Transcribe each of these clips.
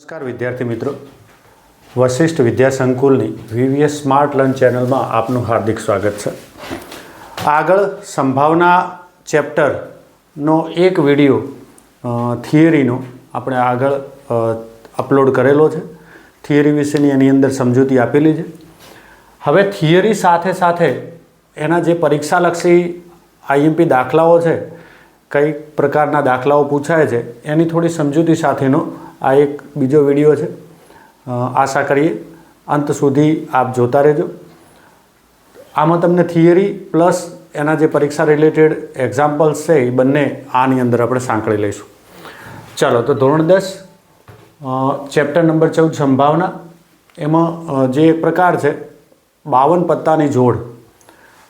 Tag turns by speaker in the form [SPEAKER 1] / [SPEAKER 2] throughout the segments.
[SPEAKER 1] નમસ્કાર વિદ્યાર્થી મિત્રો. વશિષ્ઠ વિદ્યા સંકુલની વીવીએસ સ્માર્ટ લર્ન ચેનલમાં આપનું હાર્દિક સ્વાગત છે. આગળ સંભાવના ચેપ્ટરનો એક વીડિયો થિયરીનો આપણે આગળ અપલોડ કરેલો છે. થિયરી વિશેની એની અંદર સમજૂતી આપેલી છે. હવે થિયરી સાથે સાથે એના જે પરીક્ષાલક્ષી આઈએમપી દાખલાઓ છે, કઈ પ્રકારના દાખલાઓ પૂછાય છે, એની થોડી સમજૂતી સાથેનો આ એક બીજો વીડિયો છે. આશા કરીએ અંત સુધી આપ જોતા રહેજો. આમાં તમને થિયરી પ્લસ એના જે પરીક્ષા રિલેટેડ એક્ઝામ્પલ્સ છે એ બંને આની અંદર આપણે સાંકળી લઈશું. ચાલો, તો ધોરણ દસ ચેપ્ટર નંબર ચૌદ, સંભાવના. એમાં જે એક પ્રકાર છે, બાવન પત્તાની જોડ.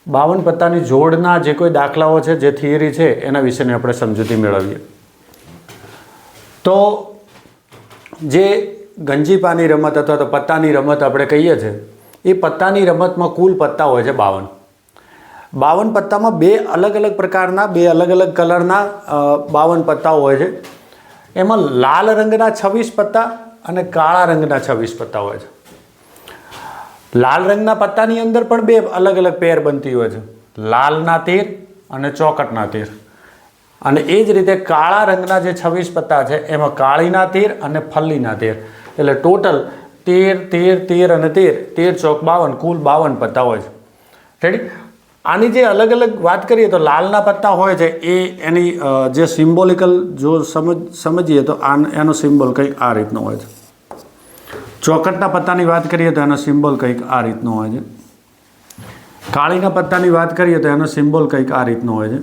[SPEAKER 1] બાવન પત્તાની જોડના જે કોઈ દાખલાઓ છે, જે થિયરી છે, એના વિશેની આપણે સમજૂતી મેળવીએ. તો જે ગંજીપાની રમત અથવા તો પત્તાની રમત આપણે કહીએ છીએ, એ પત્તાની રમતમાં કુલ પત્તા હોય છે બાવન. બાવન પત્તામાં બે અલગ અલગ પ્રકારના, બે અલગ અલગ કલરના બાવન પત્તાઓ હોય છે. એમાં લાલ રંગના છવ્વીસ પત્તા અને કાળા રંગના છવ્વીસ પત્તા હોય છે. લાલ રંગના પત્તાની અંદર પણ બે અલગ અલગ પેર બનતી હોય છે. લાલના તેર અને ચોકટના તીર. અને એ જ રીતે કાળા રંગના જે છવ્વીસ પત્તા છે, એમાં કાળીના તીર અને ફલ્લીના તીર. એટલે ટોટલ તેર તેર તેર અને તેર તેર ચોક બાવન, કુલ બાવન પત્તા હોય છે. રેડી આની જે અલગ અલગ વાત કરીએ તો લાલના પત્તા હોય છે, એ એની જે સિમ્બોલિકલ જો સમજ, સમજીએ તો આ એનો સિમ્બોલ કંઈક આ રીતનો હોય છે. ચોકટના પત્તાની વાત કરીએ તો એનો સિમ્બોલ કંઈક આ રીતનો હોય છે. કાળીના પત્તાની વાત કરીએ તો એનો સિમ્બોલ કંઈક આ રીતનો હોય છે.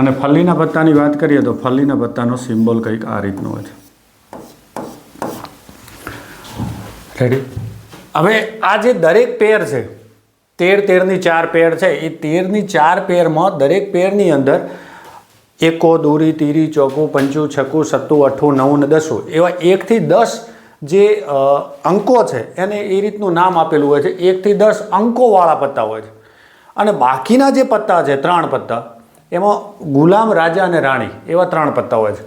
[SPEAKER 1] અને ફલ્લીના પત્તાની વાત કરીએ તો ફલ્લીના પત્તાનો સિમ્બોલ કંઈક આ રીતનો હોય છે. રેડી હવે આ જે દરેક પેર છે, તેર તેરની ચાર પેર છે, એ તેરની ચાર પેરમાં દરેક પેરની અંદર એકો, દોરી, તીરી, ચોકું, પંચું, છક્કું, સત્તું, અઠ્ઠું, નવું ને દસું, એવા એકથી દસ જે અંકો છે, એને એ રીતનું નામ આપેલું હોય છે. એકથી દસ અંકોવાળા પત્તા હોય છે. અને બાકીના જે પત્તા છે, ત્રણ પત્તા એમાં ગુલામ રાજા અને રાણી, એવા ત્રણ પત્તા હોય છે.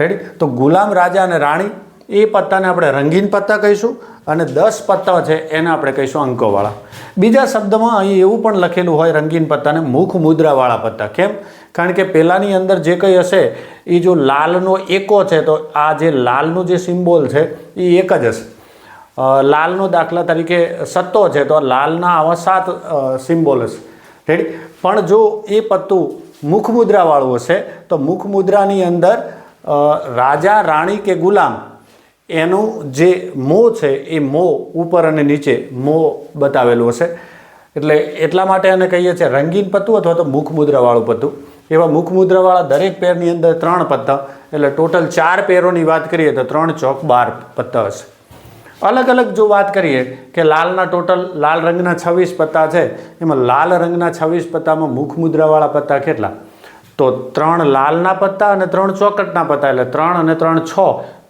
[SPEAKER 1] રેડી તો ગુલામ રાજા અને રાણી, એ પત્તાને આપણે રંગીન પત્તા કહીશું અને દસ પત્તા છે એને આપણે કહીશું અંકોવાળા. બીજા શબ્દમાં અહીં એવું પણ લખેલું હોય રંગીન પત્તાને, મુખ મુદ્રાવાળા પત્તા. કેમ? કારણ કે પહેલાંની અંદર જે કંઈ હશે, એ જો લાલનો એકો છે, તો આ જે લાલનું જે સિમ્બોલ છે, એ એક જ હશે. લાલનો દાખલા તરીકે સત્તો છે, તો લાલના આવા સાત સિમ્બોલ હશે. રેડી પણ જો એ પત્તું મુખ મુદ્રાવાળું હશે તો મુખ મુદ્રાની અંદર રાજા, રાણી કે ગુલામ, એનું જે મો છે, એ મો ઉપર અને નીચે મો બતાવેલું હશે. એટલે એટલા માટે એને કહીએ છીએ રંગીન પત્તું અથવા તો મુખ મુદ્રાવાળું પત્તું. એવા મુખ મુદ્રાવાળા દરેક પેરની અંદર ત્રણ પત્તા, એટલે ટોટલ ચાર પેરોની વાત કરીએ તો ત્રણ ચોક બાર પત્તા હશે. અલગ અલગ જો વાત કરીએ કે લાલના ટોટલ લાલ રંગના છવ્વીસ પત્તા છે, એમાં લાલ રંગના છવ્વીસ પત્તામાં મુખ મુદ્રાવાળા પત્તા કેટલા? તો ત્રણ લાલના પત્તા અને ત્રણ ચોકટના પત્તા, એટલે ત્રણ અને ત્રણ છ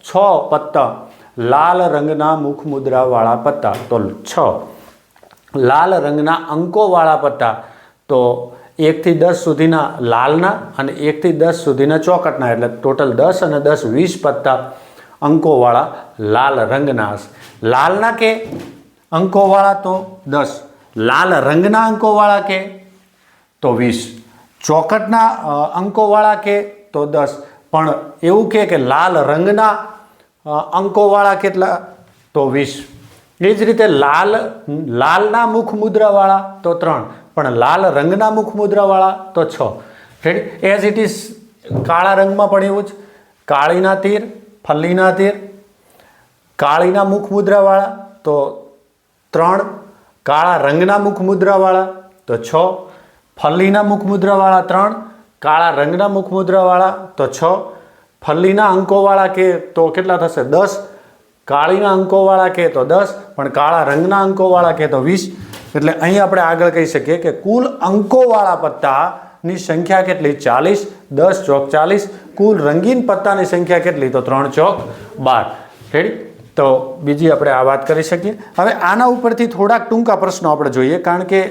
[SPEAKER 1] છ પત્તા લાલ રંગના મુખ મુદ્રાવાળા પત્તા. તો છ. લાલ રંગના અંકોવાળા પત્તા, તો એકથી દસ સુધીના લાલના અને એકથી દસ સુધીના ચોકટના, એટલે ટોટલ દસ અને દસ વીસ પત્તા. અંકોવાળા લાલ રંગના હશે. લાલના કે? અંકોવાળા તો દસ. લાલ રંગના અંકોવાળા કે? તો વીસ. ચોકટના અંકોવાળા કે? તો દસ. પણ એવું કે લાલ રંગના અંકોવાળા કેટલા? તો વીસ. એ જ રીતે લાલ, લાલના મુખ મુદ્રાવાળા તો ત્રણ. પણ લાલ રંગના મુખ મુદ્રાવાળા તો છ. એઝ ઇટ ઇઝ કાળા રંગમાં પણ એવું જ. કાળીના તીર ફલ્લીના તીર, કાળીના મુખ મુદ્રાવાળા તો ત્રણ, કાળા રંગના મુખ મુદ્રાવાળા તો છ, ફલ્લીના મુખ મુદ્રાવાળા ત્રણ, કાળા રંગના મુખ મુદ્રાવાળા તો છ, ફલ્લીના અંકોવાળા કે તો કેટલા થશે? દસ, કાળીના અંકોવાળા કે તો દસ, પણ કાળા રંગના અંકોવાળા કે તો વીસ. એટલે અહીં આપણે આગળ કહી શકીએ કે કુલ અંકોવાળા પત્તાની સંખ્યા કેટલી? ચાલીસ, દસ ચોક ચાલીસ કુલ રંગીન પત્તાની સંખ્યા કેટલી? તો ત્રણ ચોક બાર. રેડી તો બીજી આપણે આ વાત કરી શકીએ. હવે આના ઉપરથી થોડાક ટૂંકા પ્રશ્નો આપણે જોઈએ. કારણ કે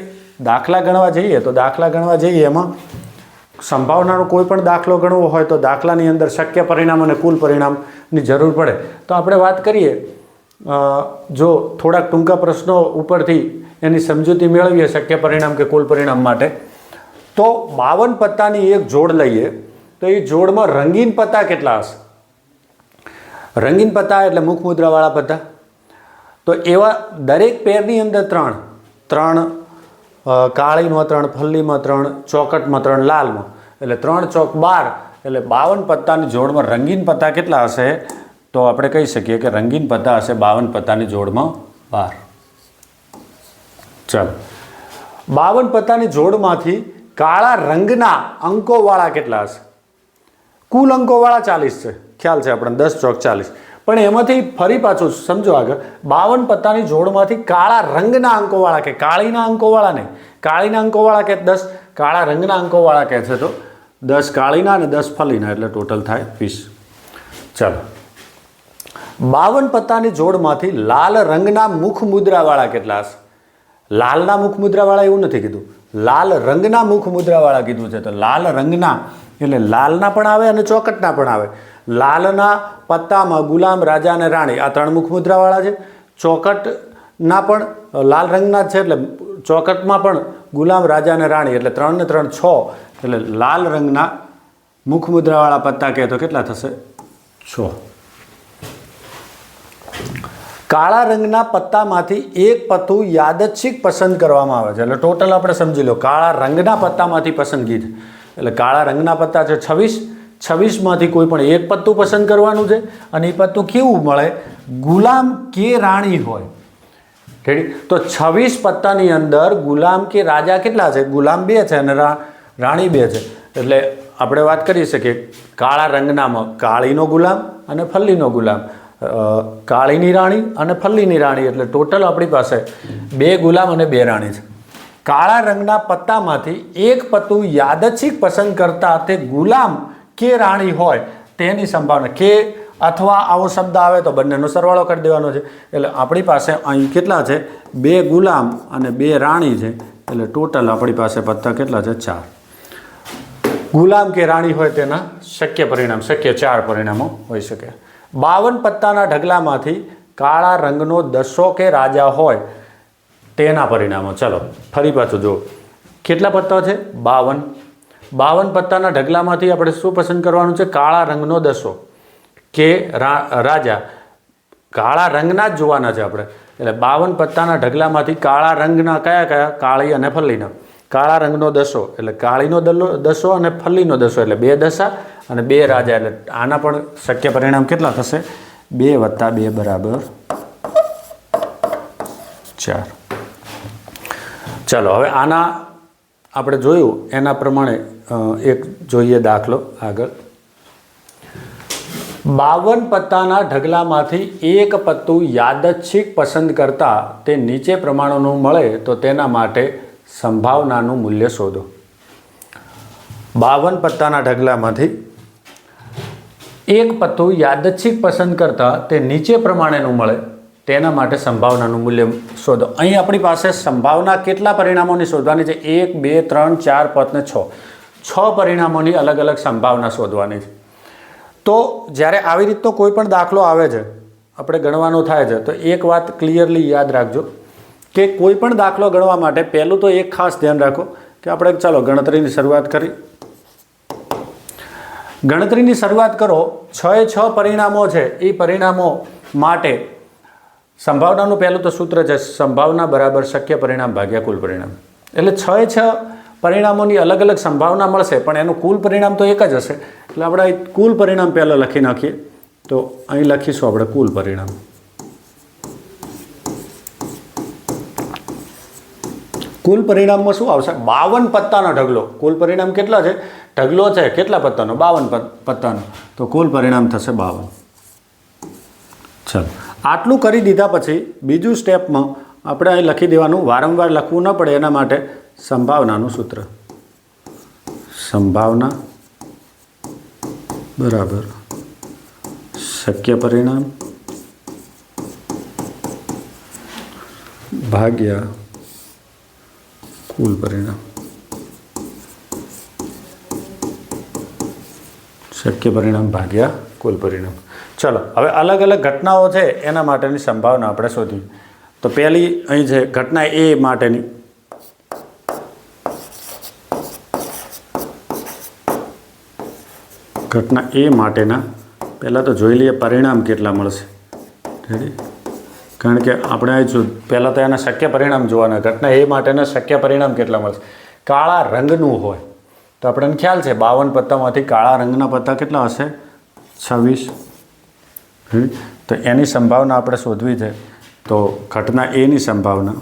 [SPEAKER 1] દાખલા ગણવા જઈએ તો દાખલા ગણવા જઈએ એમાં સંભાવનાનો કોઈ પણ દાખલો ગણવો હોય તો દાખલાની અંદર શક્ય પરિણામ અને કુલ પરિણામની જરૂર પડે. તો આપણે વાત કરીએ જો થોડાક ટૂંકા પ્રશ્નો ઉપરથી એની સમજૂતી મેળવીએ શક્ય પરિણામ કે કુલ પરિણામ માટે. તો બાવન પત્તાની એક જોડ લઈએ. તો એ જોડમાં રંગીન પત્તા કેટલા હશે? રંગીન પત્તા એટલે મુખ મુદ્રાવાળા પત્તા. તો એવા દરેક પેરની અંદર ત્રણ. ત્રણ કાળીમાં ત્રણ, ફલ્લીમાં ત્રણ, ચોકટમાં ત્રણ, લાલમાં. એટલે ત્રણ ચોક બાર, એટલે બાવન પત્તાની જોડમાં રંગીન પત્તા કેટલા હશે? તો આપણે કહી શકીએ કે રંગીન પત્તા હશે બાવન પત્તાની જોડમાં બાર. ચાલો. બાવન પત્તાની જોડમાંથી કાળા રંગના અંકોવાળા કેટલા હશે? કુલ અંકોવાળા ચાલીસ છે. ખ્યાલ છે આપણે દસ ચોક ચાલીસ. પણ એમાંથી ફરી પાછું સમજો આગળ. બાવન પત્તાની જોડમાંથી કાળા રંગના અંકોવાળા કે કાળીના અંકોવાળા નહીં. કાળીના અંકોવાળા કે દસ, કાળા રંગના અંકોવાળા કહે છે તો દસ કાળીના અને દસ ફલીના એટલે ટોટલ થાય વીસ. ચાલો. બાવન પત્તાની જોડમાંથી લાલ રંગના મુખ મુદ્રાવાળા કેટલા હશે? લાલના મુખ મુદ્રાવાળા એવું નથી કીધું. લાલ રંગના મુખ મુદ્રાવાળા કીધું છે તો લાલ રંગના એટલે લાલના પણ આવે અને ચોકટના પણ આવે. લાલના પત્તામાં ગુલામ રાજા અને રાણી, આ ત્રણ મુખ મુદ્રાવાળા છે. ચોકટના પણ લાલ રંગના જ છે એટલે ચોકટમાં પણ ગુલામ રાજા અને રાણી એટલે ત્રણ ને ત્રણ છ. એટલે લાલ રંગના મુખ મુદ્રાવાળા પત્તા કહે તો કેટલા થશે? છ. કાળા રંગના પત્તામાંથી એક પત્તું યાદચ્છિક પસંદ કરવામાં આવે છે. એટલે ટોટલ આપણે સમજી લો, કાળા રંગના પત્તામાંથી પસંદગી છે. એટલે કાળા રંગના પત્તા છે છવ્વીસ. છવ્વીસમાંથી કોઈ પણ એક પત્તું પસંદ કરવાનું છે. અને એ પત્તું કેવું મળે? ગુલામ કે રાણી હોય. રેડી? તો છવ્વીસ પત્તાની અંદર ગુલામ કે રાજા કેટલા છે? ગુલામ બે છે અને રાણી બે છે. એટલે આપણે વાત કરી શકીએ કાળા રંગનામાં કાળીનો ગુલામ અને ફલ્લીનો ગુલામ. કાળીની રાણી અને ફલ્લીની રાણી. એટલે ટોટલ આપણી પાસે બે ગુલામ અને બે રાણી છે. કાળા રંગના પત્તામાંથી એક પત્તું યાદચ્છિક પસંદ કરતા તે ગુલામ કે રાણી હોય તેની સંભાવના. કે અથવા આવો શબ્દ આવે તો બંનેનો સરવાળો કરી દેવાનો છે. એટલે આપણી પાસે અહીં કેટલા છે? બે ગુલામ અને બે રાણી છે. એટલે ટોટલ આપણી પાસે પત્તા કેટલા છે? ચાર. ગુલામ કે રાણી હોય તેના શક્ય પરિણામ, શક્ય ચાર પરિણામો હોઈ શકે. બાવન પત્તાના ઢગલામાંથી કાળા રંગનો દસો કે રાજા હોય તેના પરિણામો. ચલો, ફરી પાછું જો કેટલા પત્તા છે? બાવન. બાવન પત્તાના ઢગલામાંથી આપણે શું પસંદ કરવાનું છે? કાળા રંગનો દસો. કે રાજા, કાળા રંગના જ જોવાના છે આપણે. એટલે બાવન પત્તાના ઢગલામાંથી કાળા રંગના કયા કયા? કાળી અને ફલ્લીના. કાળા રંગનો દસો, એટલે કાળીનો દલો, દસો અને ફલ્લીનો દસો, એટલે બે દશા અને બે રાજા. એટલે આના પણ શક્ય પરિણામ કેટલા થશે? બે વત્તા બે બરાબર ચાર. ચાલો, હવે આના આપણે જોયું, એના પ્રમાણે એક જોઈએ દાખલો આગળ. બાવન પત્તાના ઢગલામાંથી એક પત્તું યાદચ્છિક પસંદ કરતા તે નીચે પ્રમાણોનું મળે તો તેના માટે સંભાવનાનું મૂલ્ય શોધો. બાવન પત્તાના ઢગલામાંથી એક પત્તું યાદચ્છિક પસંદ કરતા તે નીચે પ્રમાણેનું મળે તેના માટે સંભાવનાનું મૂલ્ય શોધો. અહીં આપણી પાસે સંભાવના કેટલા પરિણામોની શોધવાની છે? એક, બે, ત્રણ, ચાર, પાંચ ને છ. છ પરિણામોની અલગ અલગ સંભાવના શોધવાની છે. તો જ્યારે આવી રીતનો કોઈ પણ દાખલો આવે છે, આપણે ગણવાનો થાય છે, તો એક વાત ક્લિયરલી યાદ રાખજો કે કોઈ પણ દાખલો ગણવા માટે પહેલું તો એક ખાસ ધ્યાન રાખો કે આપણે ચાલો ગણતરીની શરૂઆત કરી. ગણતરીની શરૂઆત કરો. છ એ છ પરિણામો છે. એ પરિણામો માટે સંભાવનાનું પહેલું તો સૂત્ર છે, સંભાવના બરાબર શક્ય પરિણામ ભાગ્યા કુલ પરિણામ. એટલે છ છ પરિણામોની અલગ અલગ સંભાવના મળશે, પણ એનું કુલ પરિણામ તો એક જ હશે. એટલે આપણે કુલ પરિણામ પહેલાં લખી નાખીએ. તો અહીં લખીશું આપણે કુલ પરિણામ. કુલ પરિણામમાં શું આવશે? બાવન પત્તાનો ઢગલો. કુલ પરિણામ કેટલા છે? ઢગલો છે. કેટલા પત્તાનો? બાવન પત્તાનો. તો કુલ પરિણામ થશે બાવન. ચલો. આટલું કરી દીધા પછી બીજું સ્ટેપમાં આપણે અહીં લખી દેવાનું, વારંવાર લખવું ન પડે એના માટે સંભાવનાનું સૂત્ર. સંભાવના, બરાબર. શક્ય પરિણામ, ભાગ્યા, કુલ પરિણામ. શક્ય પરિણામ, ભાગ્યા, કુલ પરિણામ. ચલો, હવે અલગ અલગ ઘટનાઓ છે એના માટેની સંભાવના આપણે શોધી તો પહેલી અહીં છે, ઘટના એ માટેની. ઘટના એ માટેના. પહેલાં તો જોઈ લઈએ પરિણામ કેટલા મળશે. રેડી કારણ કે આપણે પહેલાં તો એના શક્ય પરિણામ જોવાના. ઘટના એ માટેના શક્ય પરિણામ કેટલા મળશે? કાળા રંગનું હોય. તો આપણને ખ્યાલ છે, બાવન પત્તામાંથી કાળા રંગના પત્તા કેટલા હશે? છવ્વીસ? તો એની સંભાવના આપણે શોધવી છે. તો ઘટના એની સંભાવના.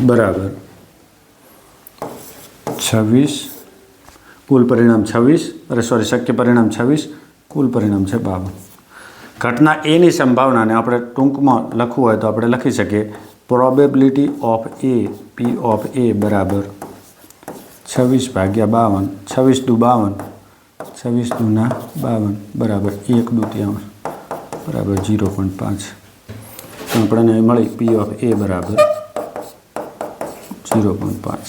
[SPEAKER 1] બરાબર. છવ્વીસ. કુલ પરિણામ છવ્વીસ. અરે સોરી શક્ય પરિણામ છવ્વીસ. કુલ પરિણામ છે બાવન. ઘટના એની સંભાવનાને આપણે ટૂંકમાં લખવું હોય તો આપણે લખી શકીએ. Probability of A P of A બરાબર. છવ્વીસ ભાગ્યા બાવન, છવ્વીસ દુ બાવન, છવ્વીસ દુના બાવન. બરાબર, એક દુત્યાવન બરાબર, જીરો પોઈન્ટ પાંચ. આપણને મળી પી ઓફ એ બરાબર જીરો પોઈન્ટ પાંચ.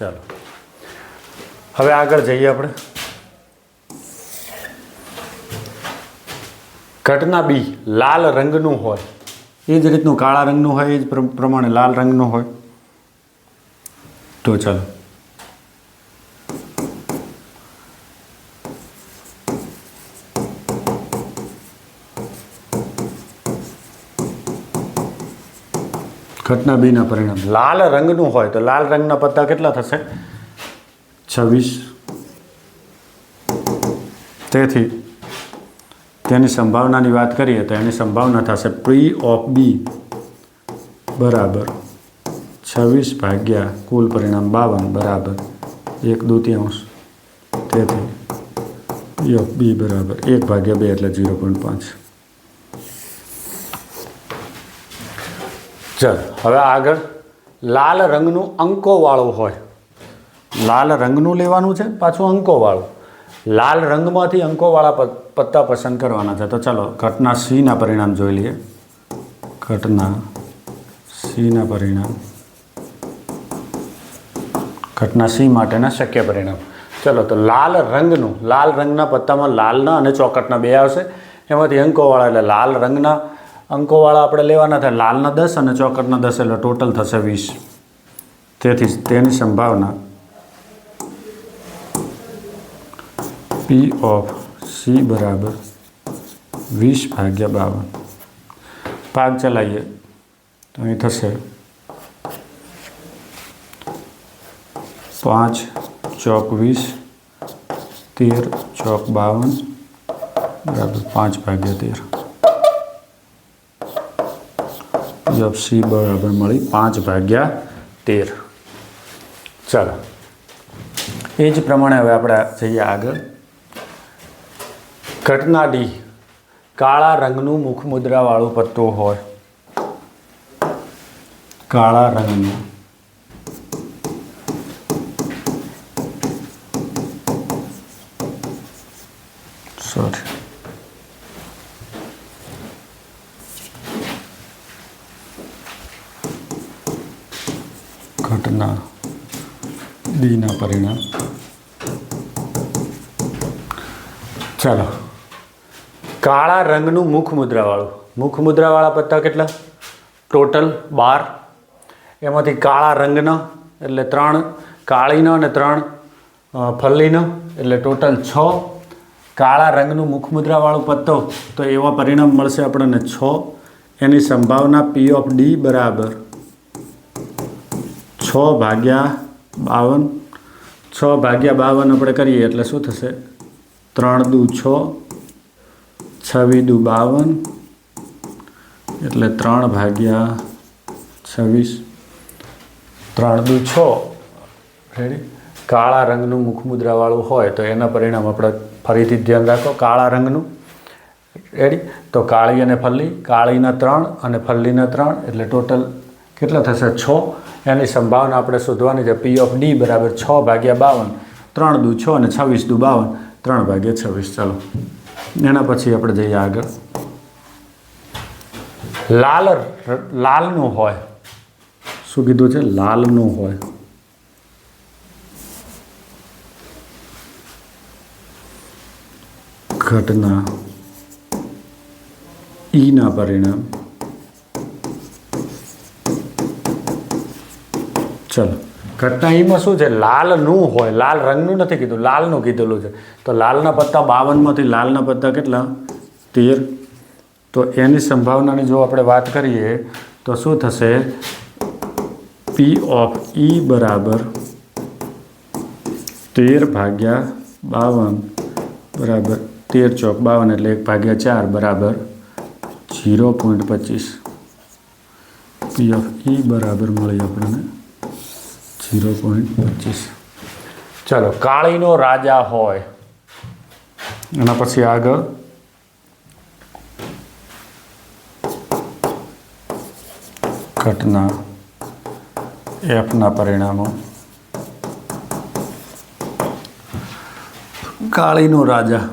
[SPEAKER 1] ચાલો. હવે આગળ જઈએ આપણે. ઘટના બી લાલ રંગનું હોય. એ જ રીતનું કાળા રંગનું હોય, એ જ પ્રમાણે લાલ રંગનું હોય. તો ચાલો. ઘટના બીના પરિણામ. લાલ રંગનું હોય તો લાલ રંગના પત્તા કેટલા થશે? છવ્વીસ. તેથી તેની સંભાવનાની વાત કરીએ તો એની સંભાવના થશે પ્રી ઓફ બી બરાબર. છવ્વીસ ભાગ્યા કુલ પરિણામ બાવન બરાબર એક દુત્યાંશ. તેથી યો બી બરાબર એક ભાગ્યા બે એટલે ઝીરો પોઈન્ટ પાંચ. ચાલ, હવે આગળ. લાલ રંગનું અંકોવાળું હોય. લાલ રંગનું લેવાનું છે, પાછું અંકોવાળું લાલ રંગમાંથી અંકોવાળા પત્તા પસંદ કરવાના છે. તો ચાલો, ઘટના સીના પરિણામ જોઈ લઈએ. ઘટના સીના પરિણામ. ઘટના સી માટેના શક્ય પરિણામ. ચલો, તો લાલ રંગનું, લાલ રંગના પત્તામાં લાલના અને ચોકટના બે આવશે. એમાંથી અંકોવાળા એટલે લાલ રંગના અંકોવાળા આપણે લેવાના થાય. લાલના દસ અને ચોકટના દસ એટલે ટોટલ થશે વીસ. તેથી તેની સંભાવના પી ઓફ સી બરાબર વીસ ભાગ્યા બાવન. ભાગ ચલાવીએ. તો અહીં થશે પાંચ, ચોક વીસ, તેર, ચોક બાવન, બરાબર પાંચ ભાગ્યા તેર. જબ સી બરાબર મળી પાંચ ભાગ્યા તેર. ચાલો. એ જ પ્રમાણે હવે આપણે જઈએ આગળ. ઘટના ડી કાળા રંગનું મુખ મુદ્રાવાળું પત્તું હોય. કાળા રંગનું સોરી ઘટના ડીના પરિણામ. ચાલો. કાળા રંગનું મુખ મુદ્રાવાળું. મુખ મુદ્રાવાળા પત્તા કેટલા? ટોટલ બાર. એમાંથી કાળા રંગના એટલે ત્રણ, કાળીનો અને ત્રણ ફલ્લીનો એટલે ટોટલ છ. કાળા રંગનું મુખ મુદ્રાવાળું પત્તો, તો એવા પરિણામ મળશે આપણને છ. એની સંભાવના પી ઓફ ડી બરાબર છ ભાગ્યા બાવન. છ ભાગ્યા બાવન આપણે કરીએ એટલે શું થશે? ત્રણ દુ છ છવી દુ બાવન. એટલે ત્રણ ભાગ્યા છવ્વીસ. ત્રણ દુ છ. કાળા રંગનું મુખમુદ્રાવાળું હોય તો એના પરિણામ આપણે ફરીથી ધ્યાન રાખો, કાળા રંગનું. રેડી તો કાળી અને ફલ્લી. કાળીના ત્રણ અને ફલ્લીના ત્રણ, એટલે ટોટલ કેટલા થશે? છ. એની સંભાવના આપણે શોધવાની છે. પી ઓફ ડી બરાબર છ ભાગ્યા બાવન. ત્રણ દુ છ અને છવ્વીસ દુ બાવન. ત્રણ ભાગ્યા છવ્વીસ. ચાલો. એના પછી આપણે જઈએ આગળ. લાલ લાલનું હોય. શું કીધું છે? લાલનું હોય. ઘટના. ઈના પરિણામ. ચલો. ઘટના ઈમાં શું છે? લાલનું હોય, લાલ રંગનું નથી કીધું, લાલનું કીધેલું છે. તો લાલના પત્તા બાવનમાંથી લાલના પત્તા કેટલા? તેર. તો એની સંભાવનાની જો આપણે વાત કરીએ, તો શું થશે? પી ઓફ ઈ બરાબર તેર ભાગ્યા બાવન બરાબર તેર ચોક બાવન એટલે એક ભાગ્યા ચાર બરાબર જીરો પોઈન્ટ પચીસ. પી ઓફ ઈ બરાબર મળી આપણને જીરો પોઈન્ટ પચીસ. ચાલો, કાળીનો રાજા હોય. એના પછી આગળ. ઘટના. એફના પરિણામો. કાળીનો રાજા.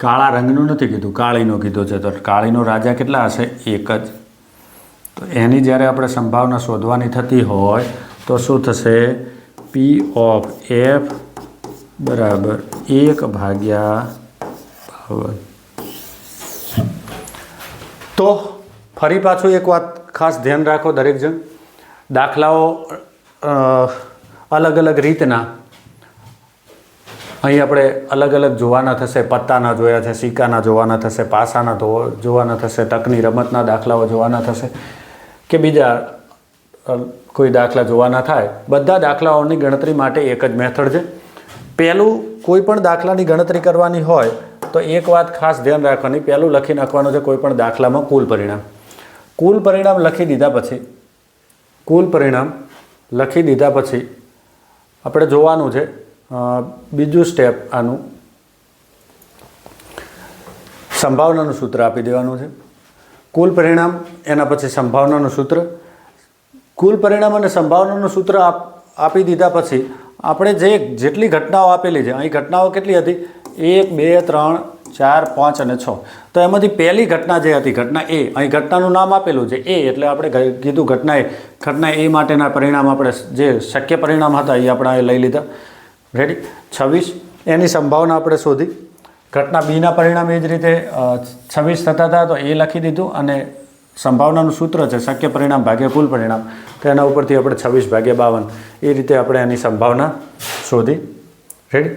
[SPEAKER 1] કાળા રંગનું નથી કીધું, કાળીનો કીધું છે. તો કાળીનો રાજા કેટલા હશે? એક જ. તો એની જ્યારે આપણે સંભાવના શોધવાની થતી હોય, તો શું થશે? પી ઓફ એફ બરાબર એક ભાગ્યા બાવન. તો ફરી પાછું એક વાત ખાસ ધ્યાન રાખો દરેક જણ દાખલાઓ અલગ અલગ રીતના અહીં આપણે અલગ અલગ જોવાના થશે, પત્તાના જોયા છે સિક્કાના જોવાના થશે, પાસાના જોવાના થશે, તકની રમતના દાખલાઓ જોવાના થશે કે બીજા કોઈ દાખલા જોવાના થાય. બધા દાખલાઓની ગણતરી માટે એક જ મેથડ છે. પહેલું, કોઈ પણ દાખલાની ગણતરી કરવાની હોય, તો એક વાત ખાસ ધ્યાન રાખવાની. પહેલું લખી નાખવાનું છે કોઈ પણ દાખલામાં કુલ પરિણામ. કુલ પરિણામ લખી દીધા પછી, કુલ પરિણામ લખી દીધા પછી આપણે જોવાનું છે બીજું સ્ટેપ આનું સંભાવનાનું સૂત્ર આપી દેવાનું છે. કુલ પરિણામ, એના પછી સંભાવનાનું સૂત્ર. કુલ પરિણામ અને સંભાવનાનું સૂત્ર આપ દીધા પછી આપણે જે જેટલી ઘટનાઓ આપેલી છે, અહીં ઘટનાઓ કેટલી હતી? એક, બે, ત્રણ, ચાર, પાંચ અને છ. તો એમાંથી પહેલી ઘટના જે હતી, ઘટના એ, અહીં ઘટનાનું નામ આપેલું છે, એ, એટલે આપણે કીધું ઘટના એ. ઘટના એ માટેના પરિણામ આપણે જે શક્ય પરિણામ હતા, એ આપણે લઈ લીધા. રેડી છવ્વીસ? એની સંભાવના આપણે શોધી. ઘટના બીના પરિણામ એ જ રીતે છવ્વીસ થતા હતા તો એ લખી દીધું અને સંભાવનાનું સૂત્ર છે શક્ય પરિણામ ભાગ્યા કુલ પરિણામ. તો એના ઉપરથી આપણે છવ્વીસ ભાગ્યા બાવન. એ રીતે આપણે એની સંભાવના શોધી. રેડી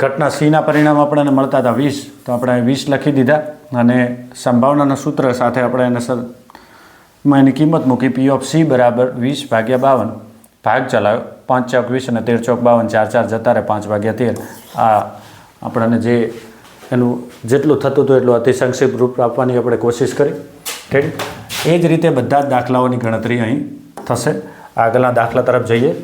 [SPEAKER 1] ઘટના સીના પરિણામ આપણને મળતા હતા વીસ. તો આપણે વીસ લખી દીધા અને સંભાવનાના સૂત્ર સાથે આપણે એને સર એની કિંમત મૂકી પી ઓફ સી બરાબર વીસ ભાગ્યા બાવન. ભાગ ચલાવ્યો. પાંચ ચોક વીસ અને તેર ચોક બાવન, ચાર ચાર જતા રહે, પાંચ વાગ્યા તેર. આ આપણને જે એનું જેટલું થતું હતું એટલું અતિ સંક્ષિપ્ત રૂપ આપવાની આપણે કોશિશ કરી. રેડી એ જ રીતે બધા જ દાખલાઓની ગણતરી અહીં થશે. આગળના દાખલા તરફ જઈએ.